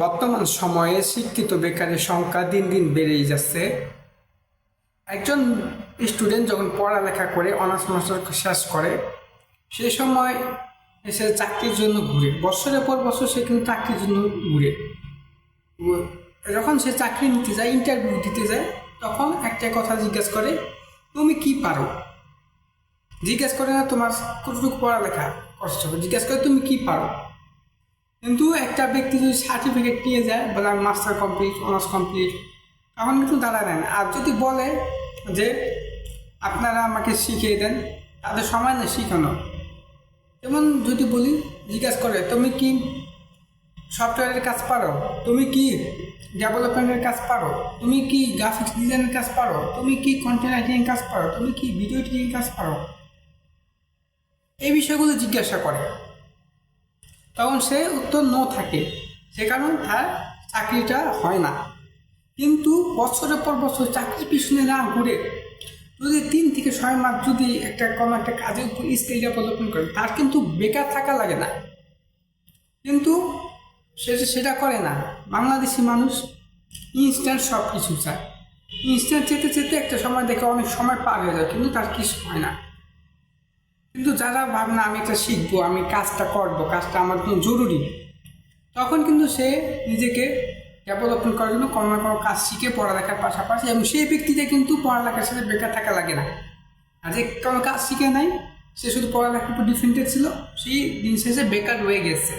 বর্তমান সময়ে শিক্ষিত বেকারের সংখ্যা দিন দিন বেড়েই যাচ্ছে। একজন স্টুডেন্ট যখন পড়ালেখা করে অনার্স মাস্টার শেষ করে, সে সময় এসে চাকরির জন্য ঘুরে। বছরের পর বছর সে কিন্তু চাকরির জন্য ঘুরে। যখন সে চাকরি নিতে যায় ইন্টারভিউ দিতে যায়, তখন একটা কথা জিজ্ঞেস করে, তুমি কি পারো? জিজ্ঞেস করে, না, তোমার কতটুকু পড়ালেখা করছ? জিজ্ঞেস করে, তুমি কি পারো? কিন্তু একটা ব্যক্তি যদি সার্টিফিকেট নিয়ে যায় বলে আমি মাস্টার কমপ্লিট অনার্স কমপ্লিট তখন কিন্তু দাঁড়ায় নেন আর যদি বলে যে, আপনারা আমাকে শিখিয়ে দেন, তাদের সময় না শিখানো। যেমন যদি বলি, জিজ্ঞাসা করে, তুমি কি সফটওয়্যারের কাজ পারো? তুমি কি ডেভেলপমেন্টের কাজ পারো? তুমি কি গ্রাফিক্স ডিজাইনের কাজ পারো? তুমি কি কন্টেন্ট রাইটিংয়ের কাজ পারো? তুমি কি ভিডিও এডিটিংয়ের কাজ পারো? এই বিষয়গুলো জিজ্ঞাসা করে। তখন সে উত্তর নো থাকে। সে কারণে তার চাকরিটা হয় না। কিন্তু বছরের পর বছর চাকরির পিছনে না ঘুরে যদি তিন থেকে ছয় মাস যদি একটা কোনো একটা কাজের উপর স্কিল ডেভেলপমেন্ট করে, তার কিন্তু বেকার থাকা লাগে না। কিন্তু সে সেটা করে না। বাংলাদেশি মানুষ ইনস্ট্যান্ট সব কিছু চায়। ইনস্ট্যান্ট চেতে চেতে একটা সময় দেখে অনেক সময় পার হয়ে যায়, কিন্তু তার কিছু হয় না। কিন্তু যারা ভাবনা আমি এটা শিখব, আমি কাজটা করব, কাজটা আমার জন্য জরুরি। তখন কিন্তু সে নিজেকে ডেভেলপমেন্ট করার জন্য কোনো না কোনো কাজ শিখে পড়ালেখার পাশাপাশি এবং সেই ব্যক্তিতে কিন্তু পড়ালেখার সাথে বেকার থাকা লাগে না। আর যে কোনো কাজ শিখে নাই, সে শুধু পড়ালেখার উপর ডিফেন্টেড ছিল, সেই দিন শেষে বেকার রয়ে গেছে।